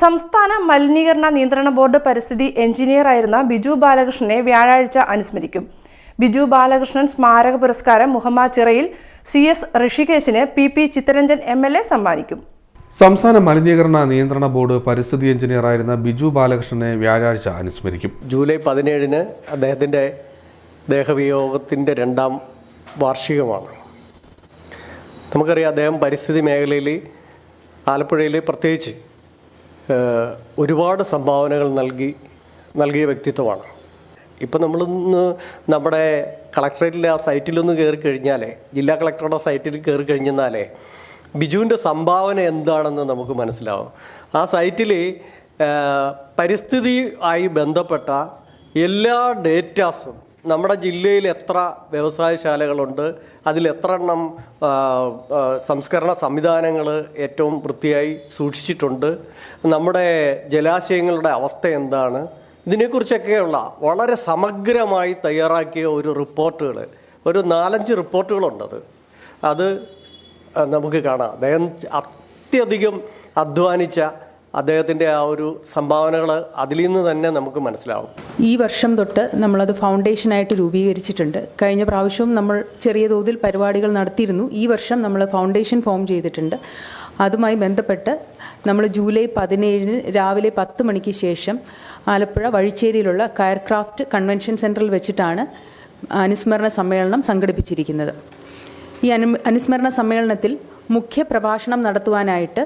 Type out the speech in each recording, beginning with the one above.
സംസ്ഥാന മലിനീകരണ നിയന്ത്രണ ബോർഡ് പരിസ്ഥിതി എഞ്ചിനീയറായിരുന്ന ബിജു ബാലകൃഷ്ണനെ വ്യാഴാഴ്ച അനുസ്മരിക്കും. ബിജു ബാലകൃഷ്ണൻ സ്മാരക പുരസ്കാരം Muhammad Chirayil C S ഋഷികേശിന് P P Chittaranjan M L A സമ്മാനിക്കും. സംസ്ഥാന മലിനീകരണ നിയന്ത്രണ ബോർഡ് പരിസ്ഥിതി എഞ്ചിനീയറായിരുന്ന ബിജു ബാലകൃഷ്ണനെ വ്യാഴാഴ്ച അനുസ്മരിക്കും. ജൂലൈ പതിനേഴിന് അദ്ദേഹത്തിന്റെ ദേഹവിയോഗത്തിന്റെ രണ്ടാം വാർഷികമാണ്. നമുക്കറിയാം അദ്ദേഹം പരിസ്ഥിതി മേഖലയിൽ ആലപ്പുഴയിൽ പ്രത്യേകിച്ച് ഒരുപാട് സംഭാവനകൾ നൽകി നൽകിയ വ്യക്തിത്വമാണ്. ഇപ്പം നമ്മളിന്ന് നമ്മുടെ കളക്ടറേറ്റിലെ ആ സൈറ്റിലൊന്ന് കയറി കഴിഞ്ഞാലേ ജില്ലാ കളക്ടറുടെ സൈറ്റിൽ കയറി കഴിഞ്ഞാലേ ബിജുവിന്റെ സംഭാവന എന്താണെന്ന് നമുക്ക് മനസ്സിലാവും. ആ സൈറ്റിൽ ആയി ബന്ധപ്പെട്ട എല്ലാ ഡേറ്റാസും നമ്മുടെ ജില്ലയിൽ എത്ര വ്യവസായശാലകളുണ്ട്? അതിൽ എത്ര എണ്ണം സംസ്കരണ സംവിധാനങ്ങൾ ഏറ്റവും വൃത്തിയായി സൂക്ഷിച്ചിട്ടുണ്ട്? നമ്മുടെ ജലാശയങ്ങളുടെ അവസ്ഥ എന്താണ്? ഇതിനെക്കുറിച്ചൊക്കെയുള്ള വളരെ സമഗ്രമായി തയ്യാറാക്കിയ ഒരു റിപ്പോർട്ടുകൾ ഒരു നാലഞ്ച് റിപ്പോർട്ടുകളുണ്ടത്. അത് നമുക്ക് കാണാം. അദ്ദേഹം അത്യധികം അധ്വാനിച്ച അദ്ദേഹത്തിന്റെ ആ ഒരു സംഭാവനകൾ അതിൽ നിന്ന് തന്നെ നമുക്ക് മനസ്സിലാവും. ഈ വർഷം തൊട്ട് നമ്മളത് ഫൗണ്ടേഷനായിട്ട് രൂപീകരിച്ചിട്ടുണ്ട്. കഴിഞ്ഞ പ്രാവശ്യവും നമ്മൾ ചെറിയ തോതിൽ പരിപാടികൾ നടത്തിയിരുന്നു. ഈ വർഷം നമ്മൾ ഫൗണ്ടേഷൻ ഫോം ചെയ്തിട്ടുണ്ട്. അതുമായി ബന്ധപ്പെട്ട് നമ്മൾ ജൂലൈ പതിനേഴിന് രാവിലെ പത്ത് മണിക്ക് ശേഷം ആലപ്പുഴ വഴിച്ചേരിയിലുള്ള കയർക്രാഫ്റ്റ് കൺവെൻഷൻ സെന്ററിൽ വെച്ചിട്ടാണ് അനുസ്മരണ സമ്മേളനം സംഘടിപ്പിച്ചിരിക്കുന്നത്. ഈ അനു അനുസ്മരണ സമ്മേളനത്തിൽ മുഖ്യ പ്രഭാഷണം നടത്തുവാനായിട്ട്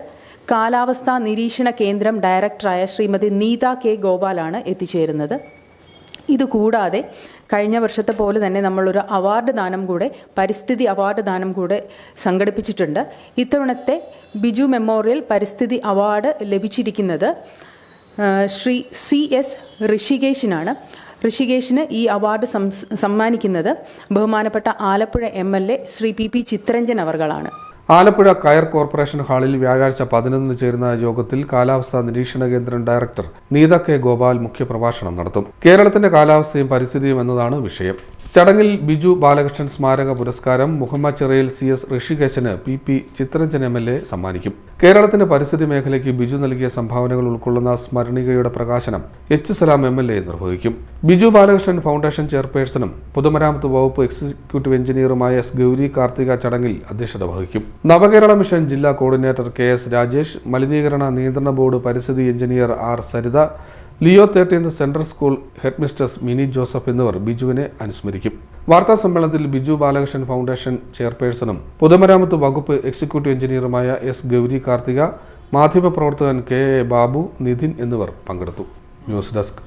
കാലാവസ്ഥാ നിരീക്ഷണ കേന്ദ്രം ഡയറക്ടറായ ശ്രീമതി നീത കെ ഗോപാലാണ് എത്തിച്ചേരുന്നത്. ഇതുകൂടാതെ കഴിഞ്ഞ വർഷത്തെ പോലെ തന്നെ നമ്മളൊരു അവാർഡ് ദാനം കൂടെ പരിസ്ഥിതി അവാർഡ് ദാനം കൂടെ സംഘടിപ്പിച്ചിട്ടുണ്ട്. ഇത്തവണത്തെ ബിജു മെമ്മോറിയൽ പരിസ്ഥിതി അവാർഡ് ലഭിച്ചിരിക്കുന്നത് ശ്രീ സി എസ് ഋഷികേശിനാണ്. ഋഷികേശിന് ഈ അവാർഡ് സമ്മാനിക്കുന്നത് ബഹുമാനപ്പെട്ട Alappuzha M L A Shri P P Chitranjan അവർകളാണ്. Alappuzha കയർ കോർപ്പറേഷൻ ഹാളിൽ വ്യാഴാഴ്ച പതിനൊന്നിന് ചേരുന്ന യോഗത്തിൽ കാലാവസ്ഥാ നിരീക്ഷണ കേന്ദ്രം ഡയറക്ടർ നീത കെ ഗോപാൽ മുഖ്യപ്രഭാഷണം നടത്തും. കേരളത്തിന്റെ കാലാവസ്ഥയും പരിസ്ഥിതിയും എന്നതാണ് വിഷയം. ചടങ്ങിൽ ബിജു ബാലകൃഷ്ണൻ സ്മാരക പുരസ്കാരം Muhammad Chirayil C S ഋഷികേശന് P P Chitranjan M L A സമ്മാനിക്കും. കേരളത്തിന്റെ പരിസ്ഥിതി മേഖലയ്ക്ക് ബിജു നൽകിയ സംഭാവനകൾ ഉൾക്കൊള്ളുന്ന സ്മരണികയുടെ പ്രകാശനം H Salam M L A നിർവഹിക്കും. ബിജു ബാലകൃഷ്ണൻ ഫൗണ്ടേഷൻ ചെയർപേഴ്സണും പൊതുമരാമത്ത് വകുപ്പ് എക്സിക്യൂട്ടീവ് എഞ്ചിനീയറുമായ എസ് ഗൗരി കാർത്തിക ചടങ്ങിൽ അധ്യക്ഷത വഹിക്കും. നവകേരള മിഷൻ ജില്ലാ കോർഡിനേറ്റർ കെ എസ് രാജേഷ് മലിനീകരണ നിയന്ത്രണ ബോർഡ് പരിസ്ഥിതി engineer R Saritha Leo thirteenth central school headmistress Mini Joseph എന്നിവർ ബിജുവിനെ അനുസ്മരിക്കും. വാർത്താ സമ്മേളനത്തിൽ ബിജു ബാലകൃഷ്ണൻ ഫൗണ്ടേഷൻ ചെയർപേഴ്സണും പൊതുമരാമത്ത് വകുപ്പ് എക്സിക്യൂട്ടീവ് എഞ്ചിനീയറുമായ എസ് ഗൗരി കാർത്തിക മാധ്യമപ്രവർത്തകൻ കെ എ ബാബു നിതിൻ എന്നിവർ പങ്കെടുത്തു. News desk.